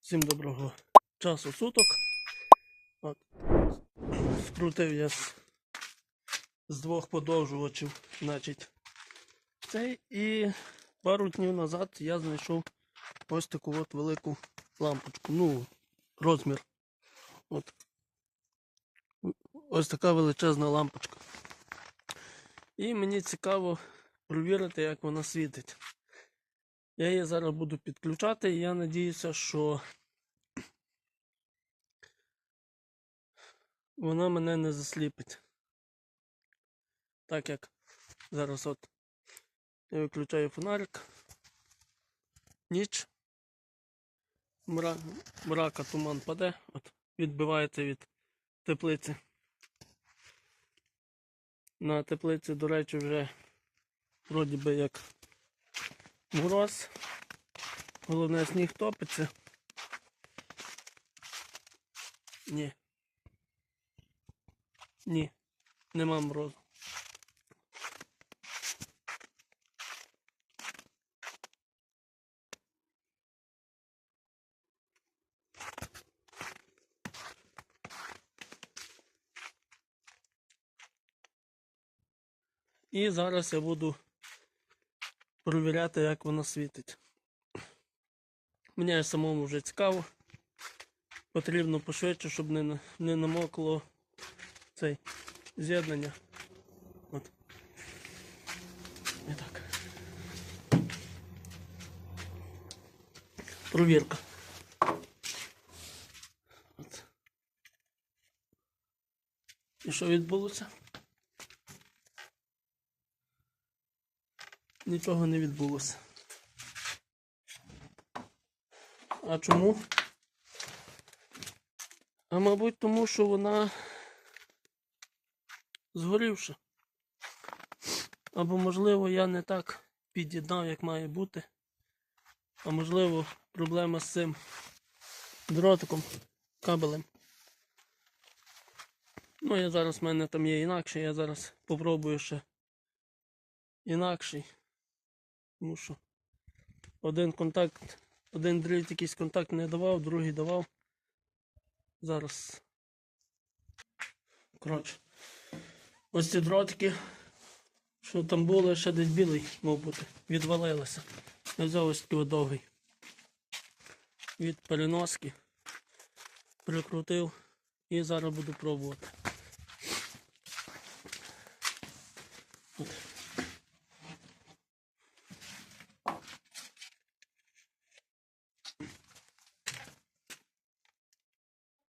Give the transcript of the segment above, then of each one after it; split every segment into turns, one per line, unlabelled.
Всім доброго часу суток. От. Скрутив я з, з двох подовжувачів, значить, цей і пару днів назад я знайшов ось таку от велику лампочку. Ну, розмір. От. Ось така величезна лампочка. І мені цікаво провірити, як вона світить. Я її зараз буду підключати, і я надіюся, що вона мене не засліпить. Так як зараз от я виключаю фонарик. Ніч. Мра... Мрака туман паде, от відбивається від теплиці. На теплиці, до речі, вже вроді би як мороз. Головне сніг топиться. Ні. Ні. Нема морозу. І зараз я буду провіряти, як вона світить. Мені самому вже цікаво. Потрібно пошвидше, щоб не, не намокло цей з'єднання. От. І так. Провірка. От. І що відбулося? Нічого не відбулося. А чому? А мабуть, тому що вона згорівша. Або, можливо, я не так під'єднав, як має бути. А можливо, проблема з цим дротиком, кабелем. Ну, я зараз в мене там є інакше, я зараз попробую ще інакший. Тому що один контакт, один дріт якийсь контакт не давав, другий давав. Зараз. Коротше. Ось ці дротики, що там були, ще десь білий, мав бути, відвалилися. Я взяв ось такий довгий. Від переноски. Прикрутив і зараз буду пробувати.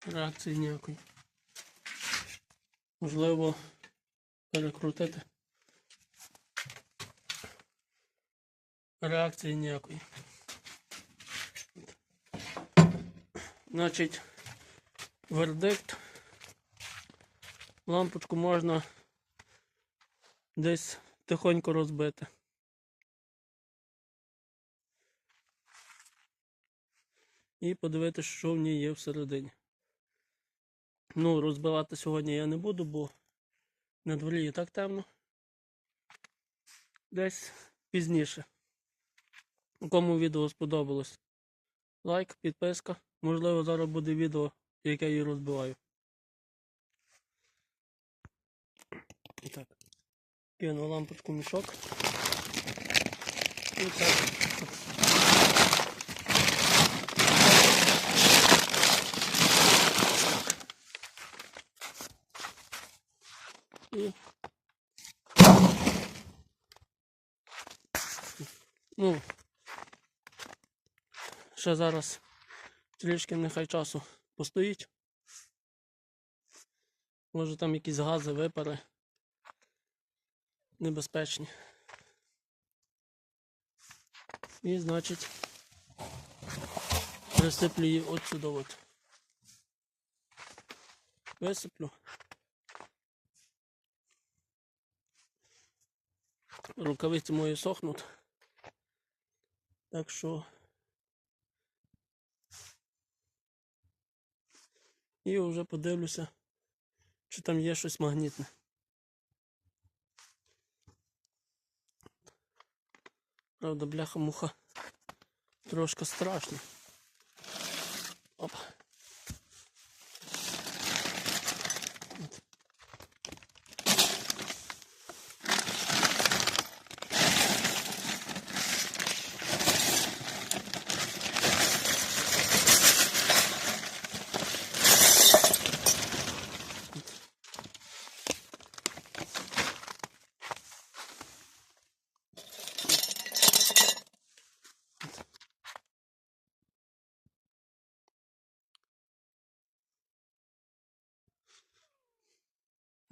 Реакції ніякої. Можливо, перекрутити. Реакції ніякої. Значить, вердикт. Лампочку можна десь тихонько розбити. І подивитися, що в ній є всередині. Ну, розбивати сьогодні я не буду, бо на дворі і так темно. Десь пізніше. Кому відео сподобалось. Лайк, підписка. Можливо, зараз буде відео, яке я її розбиваю. І так. Кину лампочку мішок. І так. І... Ну, ще зараз трішки нехай часу постоїть. Може там якісь гази, випари небезпечні. І значить присиплю її от сюди от. Висиплю. Рукавиці мої сохнуть. Так що. І вже подивлюся, чи там є щось магнітне. Правда, бляха-муха трошки страшно. Опа. От.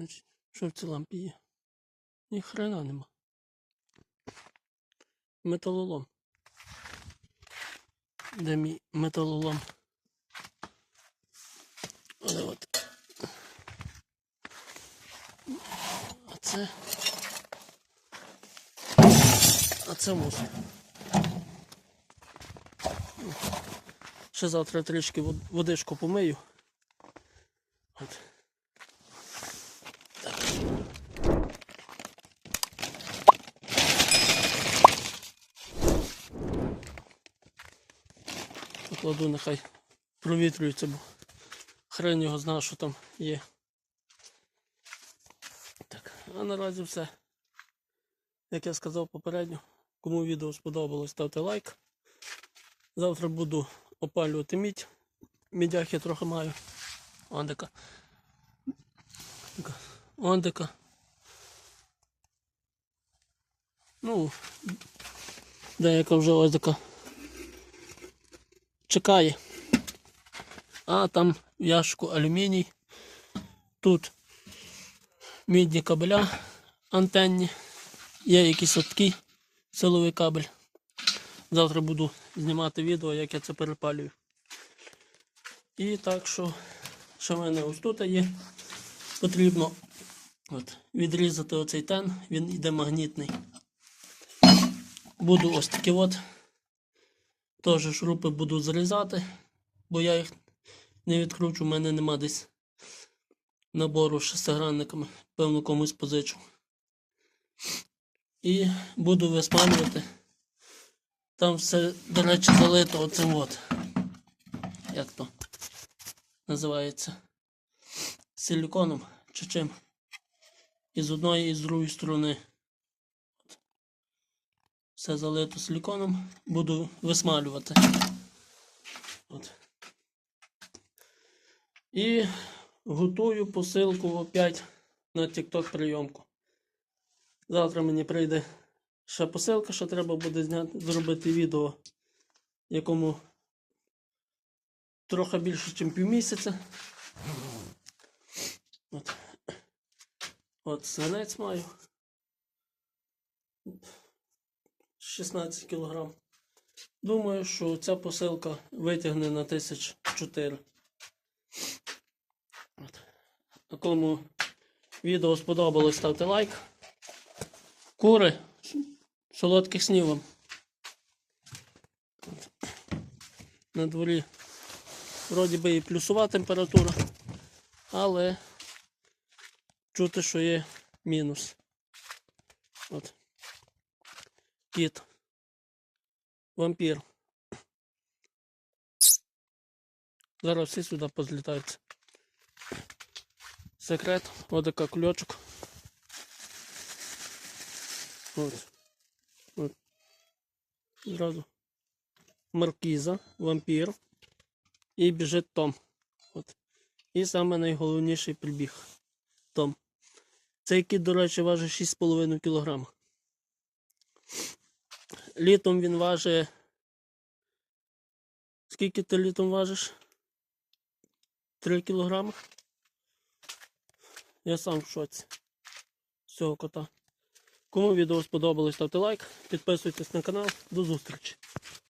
Значить, що в цій лампі є? Ні хрена нема. Металолом. Де мій металолом? Оде от. А це. А це мусор. Ще завтра трішки вод- водичку помию. Покладу, нехай провітрюється, бо хрен його знає, що там є. Так, а наразі все. Як я сказав попередньо, кому відео сподобалось, ставте лайк. Завтра буду опалювати мідь. Мідях я трохи маю. Ондика. Ондика. Ну, деяка вже ось така чекає. А там в алюміній. Тут мідні кабеля антенні. Є якийсь от такий силовий кабель. Завтра буду знімати відео, як я це перепалюю. І так що, що в мене ось тут є. Потрібно от, відрізати оцей тен, він йде магнітний. Буду ось такі от. Теж шурупи буду зрізати, бо я їх не відкручу, в мене нема десь набору з шестигранниками, певно комусь позичу. І буду висмалювати. Там все, до речі, залито оцим от. Як то називається? Силіконом чи чим. І з одної, і з другої сторони. Все залито силіконом. Буду висмалювати. От. І готую посилку опять на TikTok прийомку. Завтра мені прийде ще посилка, що треба буде зняти, зробити відео, якому трохи більше, ніж півмісяця. От. От свинець маю. 16 кг. Думаю, що ця посилка витягне на 1004. От. Кому відео сподобалось, ставте лайк. Кури, солодких снів вам. На дворі вроді би і плюсова температура, але чути, що є мінус. От. Кіт. Вампір. Зараз всі сюди позлітаються. Секрет, ось така кульочок. От. От. Зразу. Маркіза, вампір. І біжить Том. От. І саме найголовніший прибіг. Том. Цей кіт, до речі, важить 6,5 кг. Літом він важить. Скільки ти літом важиш? 3 кілограми. Я сам в шоці з цього кота. Кому відео сподобалось, ставте лайк, підписуйтесь на канал. До зустрічі!